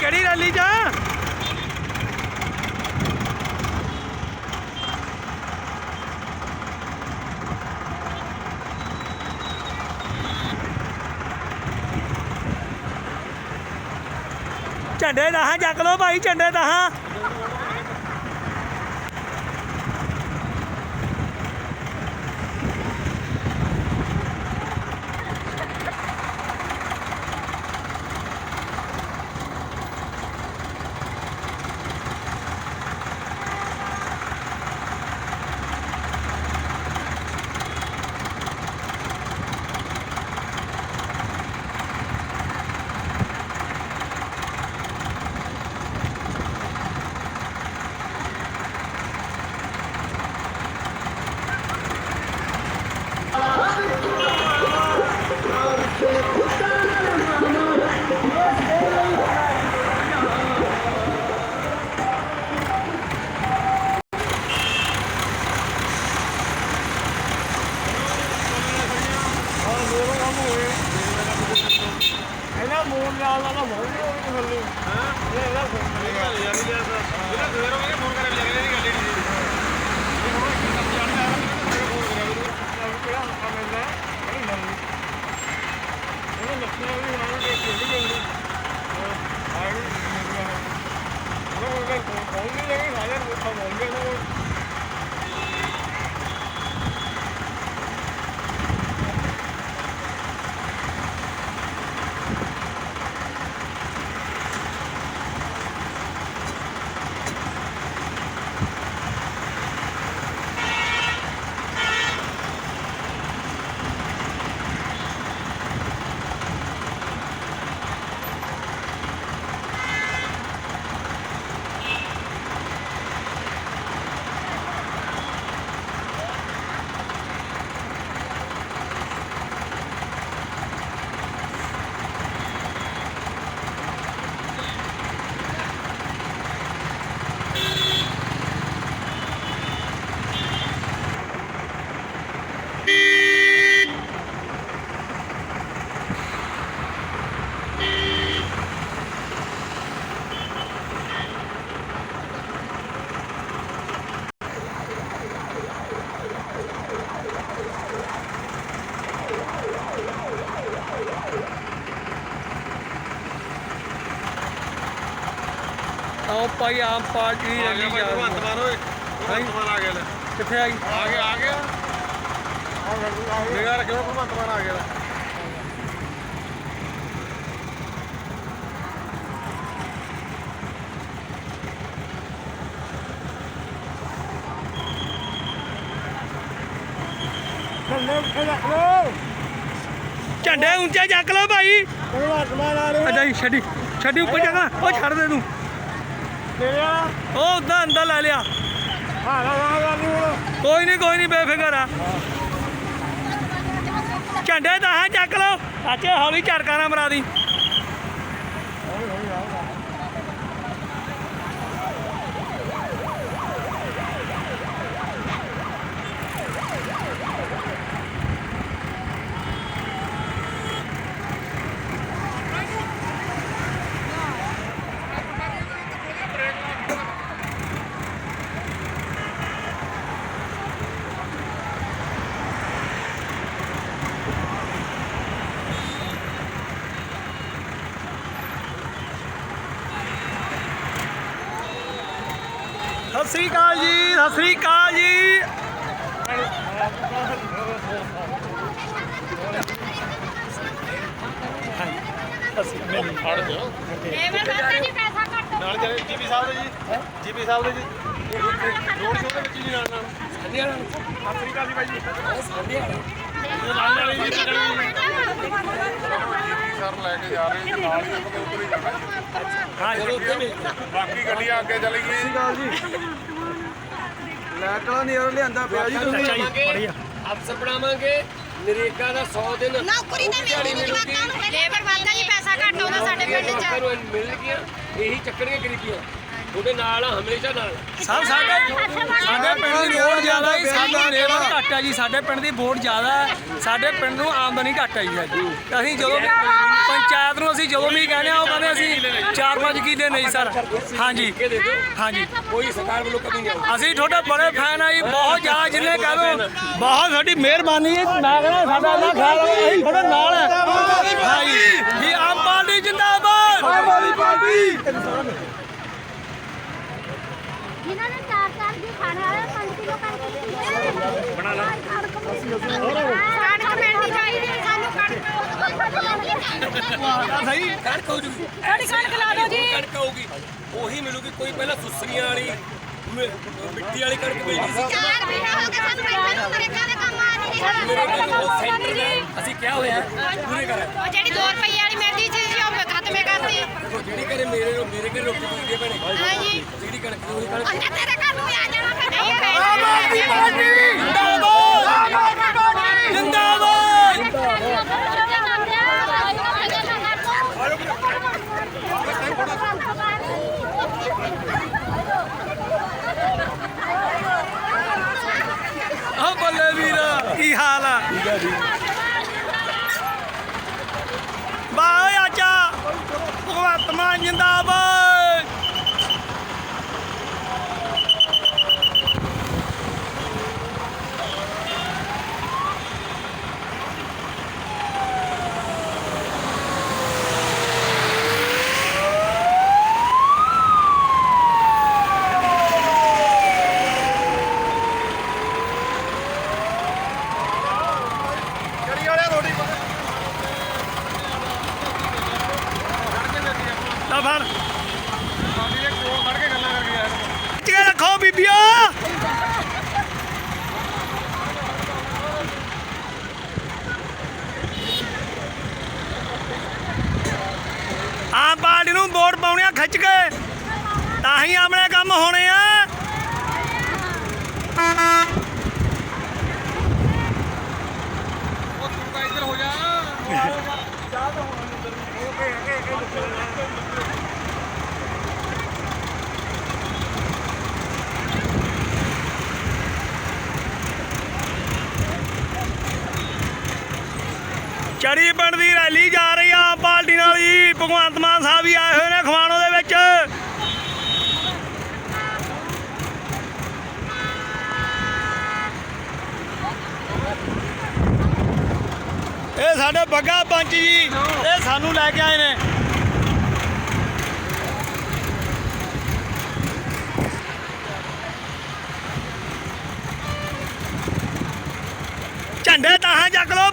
ਕਿਹੜੀ ਰੈਲੀ 'ਚ ਆ? ਝੰਡੇ ਦਹਾਂ ਚੱਕ ਲਓ ਭਾਈ ਝੰਡੇ ਦਹਾਂ ਇਹਨਾਂ ਮੂਲ ਨਾਲ ਦਾ ਹੋਣੀ ਥੱਲੇ ਹਾਂ ਇਹ ਇਹਦਾ ਫੋਨ ਨਹੀਂ ਯਾਰ ਇਹ ਜਿਹੜਾ ਸਵੇਰ ਹੋ ਗਿਆ ਫੋਨ ਕਰਨ ਲੱਗੇ ਨਹੀਂ ਗੱਲ ਨਹੀਂ ਇਹ ਹੁਣ ਇੱਕ ਕੰਮ ਜਾਣਦਾ ਹੈ ਫੋਨ ਕਰਿਆ ਮੈਨੂੰ ਕਿਹੜਾ ਕੰਮ ਮਿਲਦਾ ਨਹੀਂ ਨਹੀਂ ਉਹ ਲੱਖਾਂ ਵੀ ਨਾਲ ਦੇ ਕੇ ਨਹੀਂ ਗਈ ਆਈ ਉਹ ਉਹ ਫੋਨ ਨਹੀਂ ਲੱਗੇ ਹਾਜ਼ਰ ਉਹ ਫੋਨ ਹੋ ਗਿਆ ਨਾ ਆਓ ਭਾਈ ਆਮ ਪਾਰਟੀ ਦੀ ਰੈਲੀ ਜਾ ਭਗਵੰਤ ਮਾਨ ਓਏ ਭਗਵੰਤ ਮਾਨ ਆ ਗਿਆ ਲੈ। ਕਿੱਥੇ ਆਈ ਆ ਗਿਆ ਆ ਗਿਆ। ਨਿਗਾਹ ਰੱਖਿਓ ਭਗਵੰਤ ਮਾਨ ਆ ਗਿਆ ਲੈ। ਝੰਡੇ ਉੱਚੇ ਚੱਕ ਲਓ ਭਾਈ। ਭਗਵੰਤ ਮਾਨ ਆ ਰਿਹਾ ਅੱਛਾ ਜੀ ਛੱਡੀ ਛੱਡੀ ਉੱਪਰ ਚੱਕਣਾ ਉਹ ਛੱਡ ਦੇ ਤੂੰ। ਤੇਰੇ ਆ ਉਹ ਉਦਾਂ ਅੰਦਰ ਲੈ ਲਿਆ। ਹਾਂ ਨਾ ਨਾ ਕੋਈ ਨਹੀਂ ਕੋਈ ਨਹੀਂ ਬੇਫਿਕਰ ਆ। ਝੰਡੇ ਦਹਾਂ ਚੱਕ ਲਓ। ਚਾਚੇ ਹੌਲੀ ਝੜਕਾ ਨਾ ਮਰਾ ਦੀ ਸਤਿ ਸ੍ਰੀ ਅਕਾਲ ਜੀ ਸਤਿ ਸ੍ਰੀ ਅਕਾਲ ਜੀ। ਲੇਬਰ ਵਾਲਾ ਜੀ ਪੈਸਾ ਕੱਟ ਨਾਲ ਜਿਹੜੇ ਜੀਪੀ ਸਾਹਿਬ ਦੇ ਜੀ। ਜੀਪੀ ਸਾਹਿਬ ਦੇ ਜੀ। ਰੋਡ ਸ਼ੋਅ ਦੇ ਵਿੱਚ ਜੀ ਨਾਲ ਨਾਲ। ਸੰਧਿਆ ਨਾਲ ਸਤਿ ਸ੍ਰੀ ਅਕਾਲ ਜੀ ਬਾਈ ਜੀ। ਸੰਧਿਆ ਸਰ ਲੈ ਕੇ ਜਾ ਰਹੇ ਜੀ ਨਾਲ ਹੀ ਆਪਾਂ ਉੱਪਰ ਹੀ ਜਾਣਾ ਜੀ ਹਾਂ ਜੀ ਬਾਕੀ ਗੱਡੀਆਂ ਅੱਗੇ ਚਲੀ ਗਈ। ਲੈਟਲਾ ਨਹੀਂ ਉਹ ਲਿਆਂਦਾ ਪਿਆ ਜੀ ਤੁਸੀਂ। ਅੱਛਾ ਜੀ ਬੜੀਆ। ਅਫਸਰ ਬਣਾਵਾਂਗੇ ਨਰੇਗਾ ਦਾ 100 ਦਿਨ ਨੌਕਰੀ ਤਾਂ ਮਿਲਦੀ ਨਹੀਂ ਜਵਾਕਾਂ ਨੂੰ ਲੇਬਰ ਵਾਲਾ ਜੀ ਪੈਸਾ ਘੱਟ ਆਉਂਦਾ ਸਾਡੇ ਪਿੰਡ ਲੋਕਾਂ 'ਚ ਨੂੰ ਮਿਲ ਗਿਆ ਇਹੀ ਚੱਕਣਗੇ ਗਰੀਬੀਆਂ। ਤੁਹਾਡੇ ਨਾਲ ਆ ਹਮੇਸ਼ਾ ਨਾਲ। ਆ। ਸਭ ਸਾਡੇ ਸਾਡੇ ਪਿੰਡ ਦੀ ਵੋਟ ਜ਼ਿਆਦਾ ਹੈ ਸਾਡੀ ਲੇਬਰ ਘੱਟ ਹੈ ਜੀ ਸਾਡੇ ਪਿੰਡ ਦੀ ਵੋਟ ਜ਼ਿਆਦਾ ਹੈ ਸਾਡੇ ਪਿੰਡ ਨੂੰ ਆਮਦਨੀ ਘੱਟ ਹੈ ਜੀ। ਅਸੀਂ ਜਦੋਂ ਵੀ ਪੰਚਾਇਤ ਨੂੰ ਅਸੀਂ ਜਦੋਂ ਵੀ ਕਹਿੰਦੇ ਆ ਉਹ ਕਹਿੰਦੇ ਅਸੀਂ 4-5 ਕਿੱਲੇ ਨਹੀਂ ਸਰ। ਹਾਂਜੀ। ਦੇ ਹਾਂਜੀ। ਕੋਈ ਸਰਕਾਰ ਵੱਲੋਂ ਕਮੀ ਨਹੀਂ ਅਸੀਂ ਤੁਹਾਡੇ ਬੜੇ ਫੈਨ ਆ ਜੀ ਬਹੁਤ ਜ਼ਿਆਦਾ ਜਿੰਨੇ ਕਹ ਲਓ ਬਹੁਤ ਸਾਡੀ ਮਿਹਰਬਾਨੀ ਹੈ। ਮੈਂ ਕਹਿੰਦਾ ਸਾਡਾ ਨਾ ਖਿਆਲ ਰੱਖੋ, ਅਸੀਂ ਤੁਹਾਡੇ ਨਾਲ ਹੈ ਹਾਂਜੀ। ਜੀ ਆਮ ਪਾਰਟੀ ਜਿੰਦਾਬਾਦ। ਵਾਲੀ ਪਾਰਟੀ। ਜਿਨ੍ਹਾਂ ਨੇ ਚਾਰ ਚਾਰ ਦੀ ਖਾਣੇ ਵਾਲੇ 5 ਕਿਲੋ ਕਰਕੇ ਬਣਾ ਲਾ। ਕਣਕ ਮਿਲਣੀ ਚਾਹੀਦੀ ਸਾਨੂੰ ਕਣਕ ਸਹੀ। ਕਣਕ ਹੋ ਜੂਗੀ। ਥੋੜੀ ਕਣਕ ਲਾ ਦਿਓ ਜੀ। ਕਣਕ ਆਊਗੀ ਉਹੀ ਮਿਲੂਗੀ ਕੋਈ ਪਹਿਲਾਂ ਸੁਸਰੀਆਂ ਵਾਲੀ ਮਿੱਟੀ ਵਾਲੀ ਕਣਕ ਮਿਲਦੀ ਸੀ। ਚਾਰ ਮਹੀਨੇ ਹੋ ਗਏ ਸਾਨੂੰ ਬੈਠੇ ਨੂੰ ਅਮਰੀਕਾ ਦੇ ਕੰਮ ਆ ਨਹੀਂ ਰਿਹਾ। ਮੇਰੇ ਕੋਲ ਸੈਂਟਰ ਦਾ ਅਸੀਂ ਕਿਹਾ ਹੋਇਆ ਪੂਰੇ ਕਰ ਉਹ ਜਿਹੜੀ 2 ਰੁਪਏ ਵਾਲੀ ਮਿਲਦੀ ਸੀ ਜੀ ਉਹ ਖਤਮੇ ਕਰਤੀ। ਜਿਹੜੀ ਘਰੇ ਮੇਰੇ ਮੇਰੇ ਘਰੇ ਰੋਟੀ ਪੀਂਦੀ ਹੈ ਭੈਣੇ। ਹਾਂਜੀ। ਜਿਹੜੀ ਕਣਕ ਦੀ ਉਹੀ ਕਣਕ ਉਹਨੇ ਤੇਰੇ ਘਰ ਨੂੰ ਵੀ ਆ ਜਾਣਾ ਫਿਰ ਨਹੀਂ ਪੈਸੇ ਆ ਬੱਲੇ ਵੀਰ, ਕੀ ਹਾਲ ਆ? ਬਾਏ ਆਚਾ। ਭਗਵੰਤ ਮਾਨ ਜਿੰਦਾਬਾਦ। ਤਾਂ ਫੜ ਪਾਣੀ ਦੇ ਕੋਲ ਖੜ ਕੇ ਗੱਲਾਂ ਕਰਕੇ ਯਾਰ ਖਿੱਚ ਰੱਖੋ ਬੀਬੀਓ। ਆਮ ਪਾਰਟੀ ਨੂੰ ਵੋਟ ਪਾਉਣੇ ਆ ਖਿੱਚ ਕੇ, ਤਾਂ ਹੀ ਆਪਣੇ ਕੰਮ ਹੋਣੇ ਆ ਉਹ ਤੂੰ ਤਾਂ ਇੱਧਰ ਹੋ ਜਾ ਚੜੀ ਪਿੰਡ ਰੈਲੀ ਜਾ ਰਹੀ ਸਾਡੇ ਬੱਗਾ ਪੰਚ ਜੀ ਇਹ ਸਾਨੂੰ ਲੈ ਕੇ ਆਏ ਨੇ। ਝੰਡੇ ਤਾਂ ਚੱਕ ਲੋ